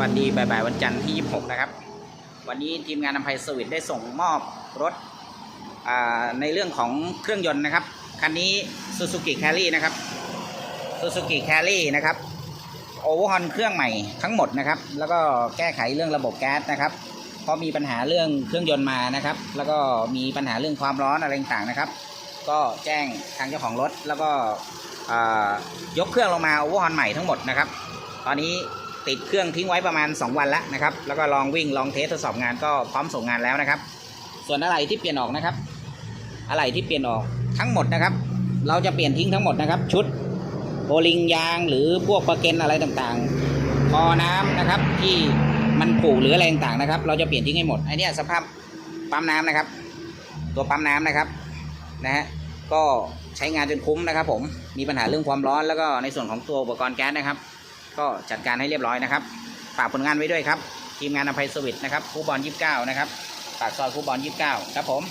วัสดีบ่ายๆวันจันทร์ที่ 26 นะครับ วันนี้ทีมงานนำไพสวิตได้ส่งมอบรถในเรื่องของเครื่องยนต์นะครับ คันนี้ Suzuki Carry นะครับ Suzuki Carry นะครับโอเวอร์ฮอนเครื่องใหม่ทั้งหมดนะครับ แล้วก็แก้ไขเรื่องระบบแก๊สนะครับเพราะมีปัญหาเรื่องเครื่องยนต์มานะครับ แล้วก็มีปัญหาเรื่องความร้อนอะไรต่างๆนะครับ ก็แจ้งทางเจ้าของรถแล้วก็ยกเครื่องลงมาโอเวอร์ฮอนใหม่ทั้งหมดนะครับ ตอนนี้ ติดเครื่องทิ้งไว้ประมาณ 2 วันแล้วนะครับ แล้วก็ลองวิ่งลองเทสทดสอบงานก็พร้อมส่งงานแล้วนะครับ ส่วนอะไรที่เปลี่ยนออกนะครับ อะไรที่เปลี่ยนออกทั้งหมดนะครับ เราจะเปลี่ยนทิ้งทั้งหมดนะครับ ชุดโบลิงยางหรือพวกประเก็นอะไรต่างๆคอน้ำนะครับที่มันผุหรืออะไรต่างๆนะครับ เราจะเปลี่ยนทิ้งให้หมดไอเนี้ยสภาพปั๊มน้ำนะครับ ตัวปั๊มน้ำนะครับนะฮะก็ใช้งานจนคุ้มนะครับ ผมมีปัญหาเรื่องความร้อนแล้วก็ในส่วนของตัวอุปกรณ์แก๊สนะครับ ก็จัดการให้เรียบร้อยนะครับฝากผลงานไว้ด้วยครับ ทีมงานอภัยสวิตนะครับคูบอล29นะครับปากซอยคูบอล29ครับผม